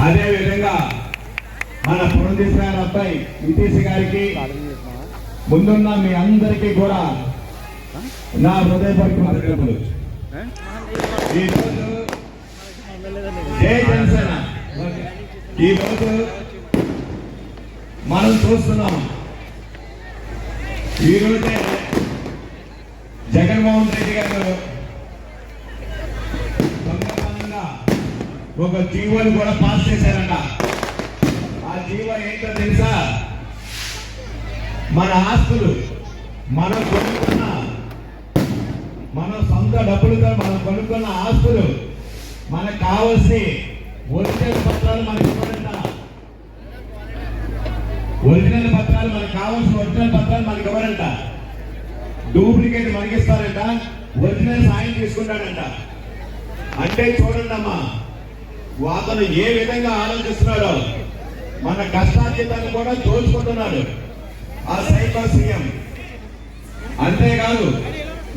అదే విధంగా మన పురంధేశ్వర అబ్బాయి నితీష్ గారికి ముందున్న మీ అందరికీ కూడా నా హృదయపూర్వక ఈరోజు జై జనసేన. ఈరోజు మనం చూస్తున్నాం. ఈరోజే జగన్మోహన్ రెడ్డి గారు ఒక జీవోని కూడా పాస్ చేశారంట. ఆ జీవో ఏంటో తెలుసా? మన ఆస్తులు మనం కొనుక్కున్న మన సొంత డబ్బులతో మనం కొనుక్కున్న ఆస్తులు మనకు కావాల్సిన ఒరిజినల్ పత్రాలు మనకి ఇవ్వాలంట ఒరిజినల్ పత్రాలు మనకు కావాల్సిన ఒరిజినల్ పత్రాలు మనకి ఇవ్వరంట. డూప్లికేట్ మనకిస్తారంట. ఒరిజినల్ సాయం తీసుకుంటాడంట. అంటే చూడండి అమ్మా అతను ఏ విధంగా ఆలోచిస్తున్నాడో మన కష్టాతీతాన్ని కూడా దోచుకుంటున్నాడు ఆ సైకో సీఎం. అంతేకాదు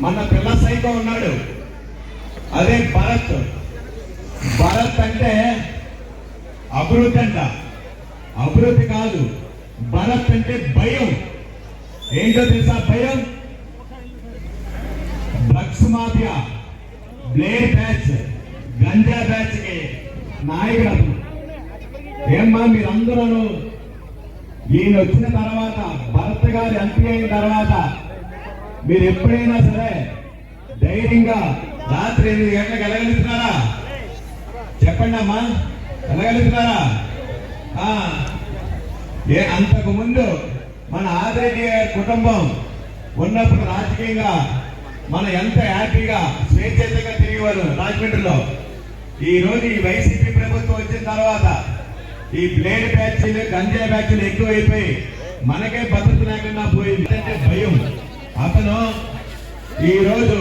మన పిల్ల సైకో ఉన్నాడు. అదే భరత్. భరత్ అంటే అభివృద్ధి అంట. అభివృద్ధి కాదు భరత్ అంటే భయం. ఏంటో తెలుసా భయం? Drugs mafia blade batch ganja బ్యాచ్కి. నాయకుడు ఏమ్మా మీరందరూ? ఈయన వచ్చిన తర్వాత భరత్ గారు ఎంపీ అయిన తర్వాత మీరు ఎప్పుడైనా సరే ధైర్యంగా రాత్రి ఎనిమిది గంటలకు వెళ్ళగలుగుతున్నారా? చెప్పండి అమ్మా వెళ్ళగలుగుతున్నారా? ఏ అంతకు ముందు మన ఆదిరెడ్డి గారి కుటుంబం ఉన్నప్పుడు రాజకీయంగా మన ఎంత హ్యాపీగా స్వేచ్ఛగా తిరిగేవారు రాజమండ్రిలో. ఈ రోజు ఈ వైసీపీ ప్రభుత్వం వచ్చిన తర్వాత ఈ బ్లేడ్ బ్యాచ్లు గంజా బ్యాచ్లు ఎక్కువైపోయి మనకే భద్రత లేకుండా పోయింది. అంటే భయం. అతను ఈ రోజు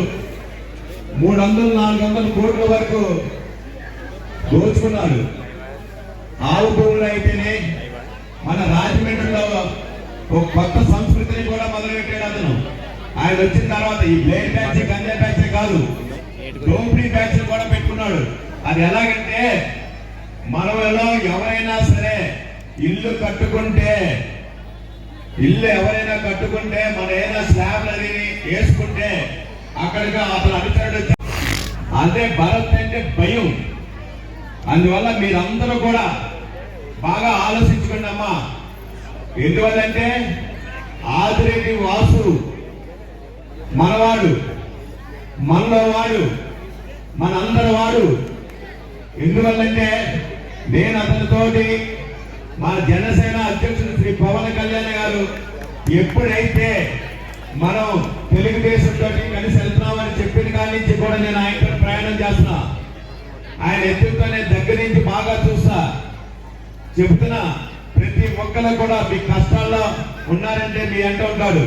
మూడు వందలు నాలుగు వందల కోట్ల వరకు దోచుకున్నాడు. ఆవు భూములు అయితేనే మన రాజమండ్రిలో ఒక కొత్త సంస్కృతిని కూడా మొదలుపెట్టాడు అతను. ఆయన వచ్చిన తర్వాత ఈ బ్లేడ్ బ్యాచ్ గంజా బ్యాచ్ కాదు డోంప్రీ బ్యాచ్ కూడా పెట్టుకున్నాడు. అది ఎలాగంటే మనలో ఎవరైనా సరే ఇల్లు కట్టుకుంటే ఇల్లు ఎవరైనా కట్టుకుంటే మన ఏదైనా స్లాబ్లు అది వేసుకుంటే అక్కడికి అతను అనుచరుడు అదే భరత్ అంటే భయం. అందువల్ల మీరందరూ కూడా బాగా ఆలోచించుకోండి అమ్మా. ఎందువల్లంటే ఆదిరెడ్డి వాసు మనవాడు మనలో వాడు మనందరి వాడు. ఎందువల్లంటే నేను అతనితోటి మా జనసేన అధ్యక్షుడు శ్రీ పవన్ కళ్యాణ్ గారు ఎప్పుడైతే మనం తెలుగుదేశంతో కలిసి వెళ్తున్నామని చెప్పిన కాడి నుంచి కూడా నేను ఆయనతో ప్రయాణం చేస్తున్నా. ఆయన ఎత్తుతో నేను దగ్గర నుంచి బాగా చూస్తా. చెబుతున్నా ప్రతి ఒక్కరు కూడా మీ కష్టాల్లో ఉన్నారంటే మీ అంట ఉంటాడు.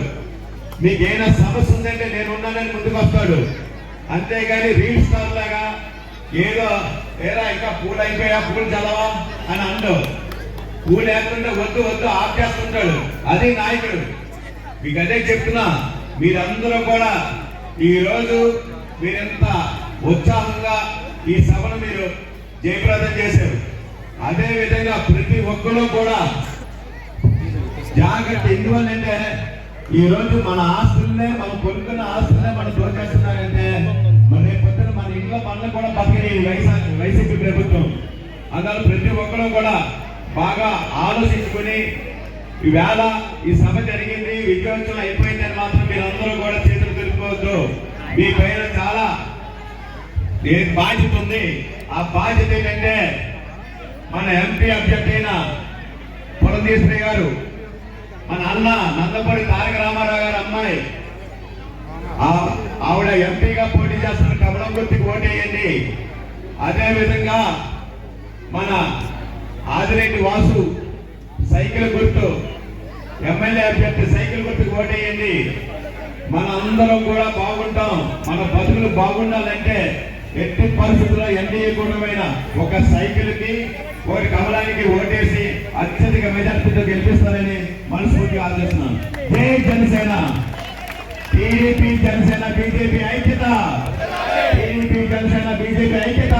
మీకు ఏమైనా సమస్య ఉందంటే నేను ఉన్నానని ముందుకు వస్తాడు. అంతేగాని రీల్ స్టార్ లాగా ఏదో ఏరా ఇంకా పూలు అయిపోయా పూలు చదవా అని అండు పూలు లేకుండా వద్దు వద్దు ఆపేస్తుంటాడు. అది నాయకుడు. మీకు అదే చెప్తున్నా మీరందరూ కూడా ఈ రోజు మీరెంత ఉత్సాహంగా ఈ సభను మీరు జయప్రదం చేశారు. అదే విధంగా ప్రతి ఒక్కరూ కూడా జాగ్రత్త ఎందువల్లంటే ఈ రోజు మన ఆస్తులనే మనం కొనుక్కున్న ఆస్తులనే మనం దొరికేస్తున్నారంటే మన పొద్దున పనులు కూడా బతికిన వైసీపీ ప్రభుత్వం. అందువల్ల ప్రతి ఒక్కరూ కూడా బాగా ఆలోచించుకొని ఈవేళ ఈ సభ జరిగింది విజయోత్సవం అయిపోయిందని మాత్రం మీరు అందరూ కూడా చేతులు తెలుపుకోవద్దు మీ పైన చాలా బాధ్యత ఉంది. ఆ బాధ్యత ఏంటంటే మన ఎంపీ అభ్యర్థి అయిన పురంధేశ్వరి గారు మన అన్న నందపూడి తారక రామారావు గారు అమ్మాయి. ఆవిడ ఎంపీగా పోటీ చేస్తున్నారు కమలం ఓటేయండి. అదే విధంగా మన ఆదిరెడ్డి వాసు సైకిల్ గుర్తు ఎమ్మెల్యే అభ్యర్థి సైకిల్ గుర్తుకు ఓటేయండి. మన అందరం కూడా బాగుంటాం. మన బతుకులు బాగుండాలంటే ఎట్టి పరిస్థితుల్లో ఎన్డీఏ కూడమైన ఒక సైకిల్కి ఒక కమలానికి ఓటేసి అత్యధిక మెజార్టీతో గెలిపిస్తారని మనస్ఫూర్తిగా ఆలోచిస్తున్నాను జై జనసేన! టీడీపీ జనసేన బీజేపీ ఐక్యత టీడీపీ జనసేన బీజేపీ ఐక్యత